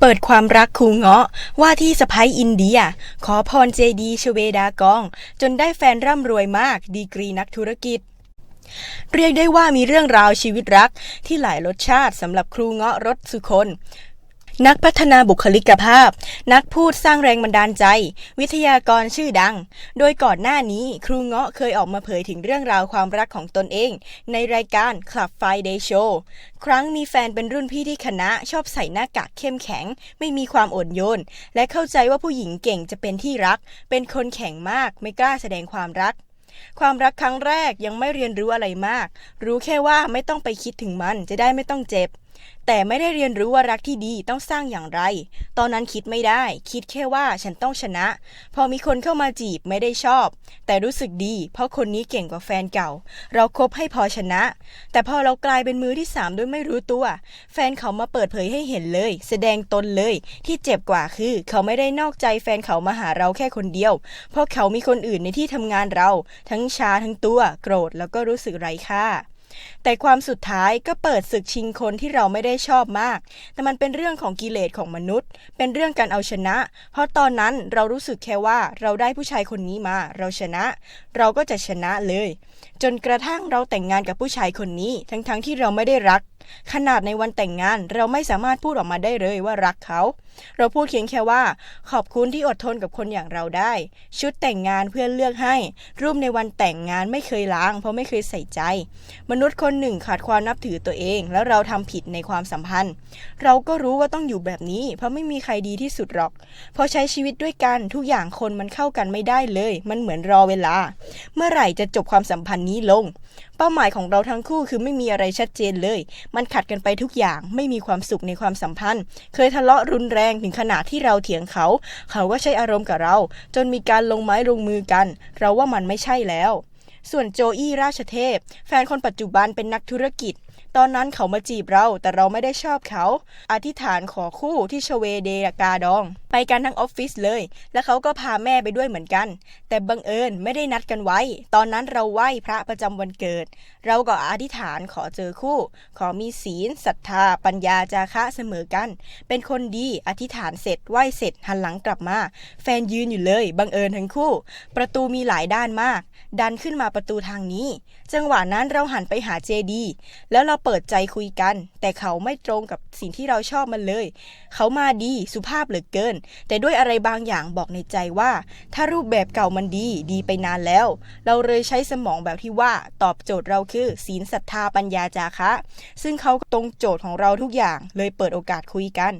เปิดความรักคูเงาะว่าที่สะพ้ยอินเดีย ขอพรเจดีชเวดากอง จนได้แฟนร่ำรวยมาก ดีกรีนักธุรกิจ เรียกได้ว่ามีเรื่องราวชีวิตรักที่หลายรสชาติสำหรับครูเงาะรสสุคน นักพัฒนาบุคลิกภาพ นักพูดสร้างแรงบันดาลใจ วิทยากรชื่อดัง โดยก่อนหน้านี้ครูเงาะเคยออกมาเผยถึงเรื่องราวความรักของตนเอง ในรายการ Club Friday Show ครั้งมีแฟนเป็นรุ่นพี่ที่คณะชอบใส่หน้ากากเข้มแข็ง ไม่มีความอ่อนโยน และเข้าใจว่าผู้หญิงเก่งจะเป็นที่รัก เป็นคนแข็งมาก ไม่กล้าแสดงความรักความรักครั้งแรกยังไม่เรียนรู้อะไรมาก รู้แค่ว่าไม่ต้องไปคิดถึงมันจะได้ไม่ต้องเจ็บ แต่ไม่ได้เรียนรู้ว่ารักที่ดีต้องสร้างอย่างไร ตอนนั้นคิดไม่ได้ คิดแค่ว่าฉันต้องชนะ พอมีคนเข้ามาจีบไม่ได้ชอบ แต่รู้สึกดี เพราะคนนี้เก่งกว่าแฟนเก่า เราครบให้พอชนะ แต่พอเรากลายเป็นมือที่สามโดยไม่รู้ตัว แฟนเขามาเปิดเผยให้เห็นเลย แสดงตนเลย ที่เจ็บกว่าคือ เขาไม่ได้นอกใจแฟนเขามาหาเราแค่คนเดียว เพราะเขามีคนอื่นในที่ทำงานเรา ทั้งชาทั้งตัว โกรธแล้วก็รู้สึกไร้ค่า แต่ความสุดท้ายก็เปิดศึกชิงคนที่เราไม่ได้ชอบมาก แต่มันเป็นเรื่องของกิเลสของมนุษย์ เป็นเรื่องการเอาชนะ เพราะตอนนั้นเรารู้สึกแค่ว่าเราได้ผู้ชายคนนี้มา เราชนะ เราก็จะชนะเลย จนกระทั่งเราแต่งงานกับผู้ชายคนนี้ ทั้งๆทที่เราไม่ได้รัก ขนาดในวันแต่งงานเราไม่สามารถพูดออกมาได้เลยว่ารักเขา เราพูดเพียงแค่ว่า ขอบคุณที่อดทนกับคนอย่างเราได้ ชุดแต่งงานเพื่อนเลือกให้ รูปในวันแต่งงานไม่เคยล้าง เพราะไม่เคยใส่ใจ มนุษย์คนหนึ่งขาดความนับถือตัวเอง แล้วเราทำผิดในความสัมพันธ์ เราก็รู้ว่าต้องอยู่แบบนี้ เพราะไม่มีใครดีที่สุดหรอกพอใช้ชีวิตด้วยกันทุกอย่างคนมันเข้ากันไม่ได้เลย มันเหมือนรอเวลา เมื่อไหร่จะจบความสัมพันธ์นี้ลง เป้าหมายของเราทั้งคู่คือไม่มีอะไรชัดเจนเลย มันขัดกันไปทุกอย่าง ไม่มีความสุขในความสัมพันธ์ เคยทะเลาะรุนแรงถึงขนาดที่เราเถียงเขา เขาก็ใช้อารมณ์กับเรา จนมีการลงไม้ลงมือกัน เราว่ามันไม่ใช่แล้ว ส่วนโจอี้ราชเทพ แฟนคนปัจจุบันเป็นนักธุรกิจ ตอนนั้นเขามาจีบเรา แต่เราไม่ได้ชอบเขา อธิษฐานขอคู่ที่ชเวเดกาดอง ไปกันทั้งออฟฟิศเลย และเขาก็พาแม่ไปด้วยเหมือนกัน แต่บังเอิญไม่ได้นัดกันไว้ ตอนนั้นเราไหว้พระประจำวันเกิด เราก็อธิษฐานขอเจอคู่ ขอมีศีลศรัทธา ปัญญาจาคะเสมอกัน เป็นคนดีอธิษฐานเสร็จไหว้เสร็จหันหลังกลับมา แฟนยืนอยู่เลย บังเอิญทั้งคู่ ประตูมีหลายด้านมาก ดันขึ้นมาประตูทางนี้ จังหวะนั้นเราหันไปหาเจดี แล้วเราเปิดใจคุยกัน แต่เขาไม่ตรงกับสิ่งที่เราชอบมันเลย เขามาดีสุภาพเหลือเกิน แต่ด้วยอะไรบางอย่างบอกในใจว่า ถ้ารูปแบบเก่ามันดีดีไปนานแล้ว เราเลยใช้สมองแบบที่ว่าตอบโจทย์เราคือ ศีลศรัทธาปัญญาจาคะ ซึ่งเขาตรงโจทย์ของเราทุกอย่างเลยเปิดโอกาสคุยกัน